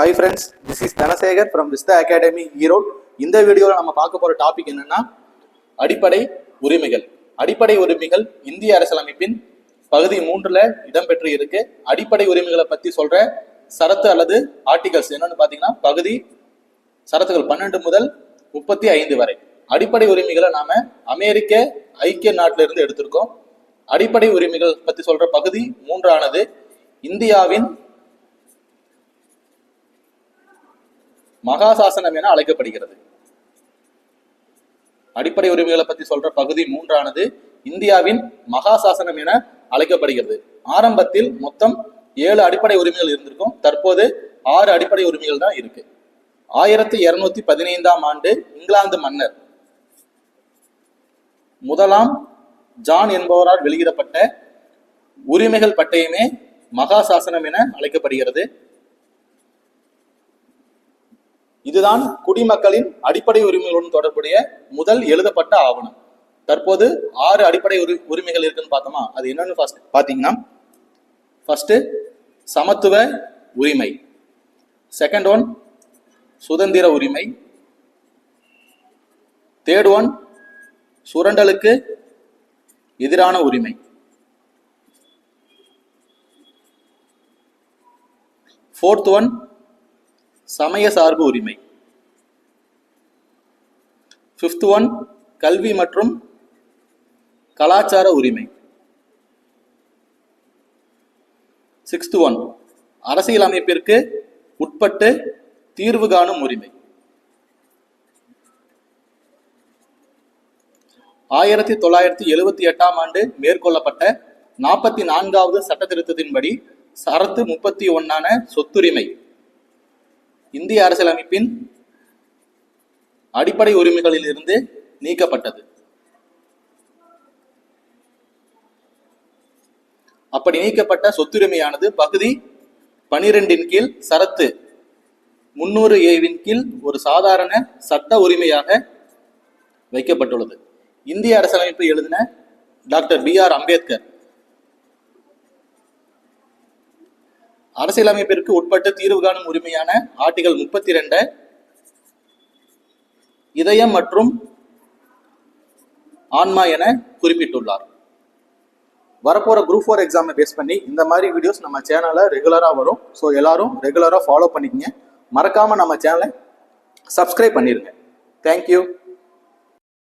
Hi friends this is Dhanasekar from Vista academy Erode இந்த வீடியோவில் நம்ம பார்க்க போகிற டாபிக் என்னென்னா அடிப்படை உரிமைகள். அடிப்படை உரிமைகள் இந்திய அரசியலமைப்பின் பகுதி மூன்றில் இடம்பெற்று இருக்கு. அடிப்படை உரிமைகளை பற்றி சொல்கிற சரத்து அல்லது ஆர்டிகல்ஸ் என்னென்னு பார்த்தீங்கன்னா பகுதி சரத்துகள் பன்னெண்டு முதல் முப்பத்தி ஐந்து வரை. அடிப்படை உரிமைகளை நாம் அமெரிக்க ஐக்கிய நாட்டிலிருந்து எடுத்திருக்கோம். அடிப்படை உரிமைகள் பற்றி சொல்கிற பகுதி மூன்றானது இந்தியாவின் மகாசாசனம் என அழைக்கப்படுகிறது. அடிப்படை உரிமைகளை பத்தி சொல்ற பகுதி மூன்றானது இந்தியாவின் மகாசாசனம் என அழைக்கப்படுகிறது. ஆரம்பத்தில் மொத்தம் ஏழு அடிப்படை உரிமைகள் இருந்திருக்கும். தற்போது ஆறு அடிப்படை உரிமைகள் தான் இருக்கு. ஆயிரத்தி இருநூத்தி பதினைந்தாம் ஆண்டு இங்கிலாந்து மன்னர் முதலாம் ஜான் என்பவரால் வெளியிடப்பட்ட உரிமைகள் பட்டயமே மகாசாசனம் என அழைக்கப்படுகிறது. இதுதான் குடிமக்களின் அடிப்படை உரிமைகளுடன் தொடர்புடைய முதல் எழுதப்பட்ட ஆவணம். தற்போது ஆறு அடிப்படை உரி உரிமைகள் இருக்குன்னு பார்த்தோமா? அது என்னன்னு ஃபர்ஸ்ட் பார்த்தீங்கன்னா ஃபர்ஸ்ட் சமத்துவ உரிமை. செகண்ட் ஒன் சுதந்திர உரிமை. தேர்ட் ஒன் சுரண்டலுக்கு எதிரான உரிமை. ஃபோர்த் ஒன் சமய சார்பு உரிமை. ஃபிஃப்த் ஒன் கல்வி மற்றும் கலாச்சார உரிமை. சிக்ஸ்த் ஒன் அரசியல் அமைப்பிற்கு உட்பட்டு தீர்வு காணும் உரிமை. ஆயிரத்தி தொள்ளாயிரத்தி எழுபத்தி எட்டாம் ஆண்டு மேற்கொள்ளப்பட்ட நாற்பத்தி நான்காவது சட்ட திருத்தத்தின்படி சரத்து முப்பத்தி ஒன்னான சொத்துரிமை. இந்திய அரசியலமைப்பின் அடிப்படை உரிமைகளில் இருந்து நீக்கப்பட்டது. அப்படி நீக்கப்பட்ட சொத்துரிமையானது பகுதி பனிரெண்டின் கீழ் சரத்து முன்னூறு ஏவின் கீழ் ஒரு சாதாரண சட்ட உரிமையாக வைக்கப்பட்டுள்ளது. இந்திய அரசியலமைப்பு எழுதின டாக்டர் பி ஆர் அம்பேத்கர் அரசியலமைப்பிற்கு உட்பட்டு தீர்வு காணும் உரிமையான ஆர்டிகல் முப்பத்தி ரெண்டு இதயம் மற்றும் ஆன்மா என குறிப்பிட்டுள்ளார். வரப்போற குரூப் ஃபோர் எக்ஸாமை பேஸ் பண்ணி இந்த மாதிரி வீடியோஸ் நம்ம சேனலில் ரெகுலரா வரும். ஸோ எல்லாரும் ரெகுலரா ஃபாலோ பண்ணிக்கங்க. மறக்காம நம்ம சேனலை சப்ஸ்கிரைப் பண்ணிருங்க. தேங்க்யூ